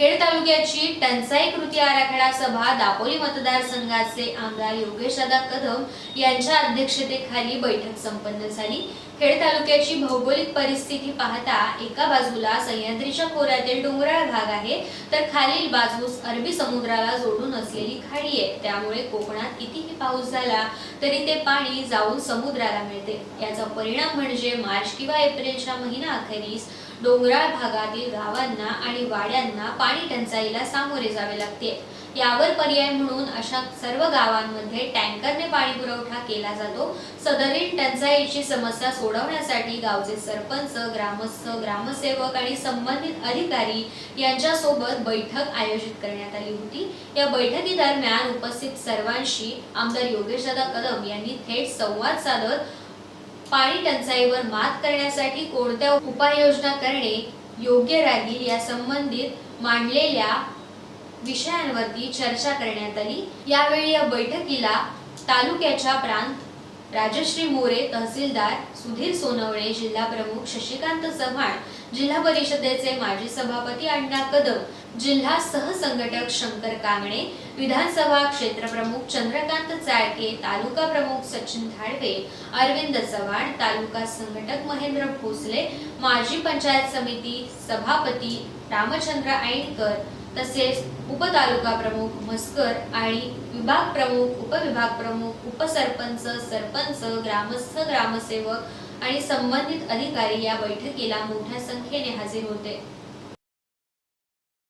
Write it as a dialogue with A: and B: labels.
A: खेड तालुक्याची टंचाई कृती आराखडा सभा दापोली मतदारसंघाचे आमदार योगेशदादा कदम यांच्या अध्यक्षतेखाली बैठक संपन्न झाली. खेड तालुक्याची भौगोलिक परिस्थिती पाहता एका बाजूला सह्याद्रीच्या खोऱ्यातील डोंगराळ भाग आहे तर खालील बाजूस अरबी समुद्राला जोडून असलेली खाडी आहे. त्यामुळे कोकणात कितीही पाऊस झाला तरी ते पाणी जाऊन समुद्राला मिळते. याचा परिणाम म्हणजे मार्च किंवा एप्रिलच्या महिना अखेरीस डोंगराळ भागातील गावांना आणि वाड्यांना पाणी टंचाईला सामोरे जावे लागते. यावर पर्याय म्हणून अशा सर्व गावांमध्ये टँकरने पाणी पुरवठा केला जातो. सदरील टंचाईची समस्या सोडवण्यासाठी गावचे सरपंच ग्रामस्थ ग्रामसेवक आणि संबंधित अधिकारी यांच्यासोबत बैठक आयोजित करण्यात आली होती. या बैठकीदरम्यान उपस्थित सर्वांशी आमदार योगेशदादा कदम यांनी थेट संवाद साधत पाणी टंचाईवर मात करण्यासाठी कोणत्या उपाययोजना करणे योग्य राहील या संबंधित मांडलेल्या विषयांवरती चर्चा करण्यात आली. यावेळी या बैठकीला तालुक्याच्या प्रांत राजश्री मोरे तहसीलदार सुधीर सोनवणे जिल्हा प्रमुख शशिकांत चव्हाण जिल्हा परिषदेचे माजी सभापती अण्णा कदम जिल्हा सहसंघटक शंकर कांगणे विधानसभा क्षेत्रप्रमुख चंद्रकांत चाळके तालुका प्रमुख सचिन धाडवे अरविंद चव्हाण तालुका संघटक महेंद्र भोसले माजी पंचायत समिती सभापती रामचंद्र ऐणकर तसेच उपतालुका प्रमुख मस्कर आणि विभाग प्रमुख उपविभाग प्रमुख उपसरपंच सरपंच ग्रामस्थ ग्रामसेवक आणि संबंधित अधिकारी या बैठकीला मोठ्या संख्येने हजर होते.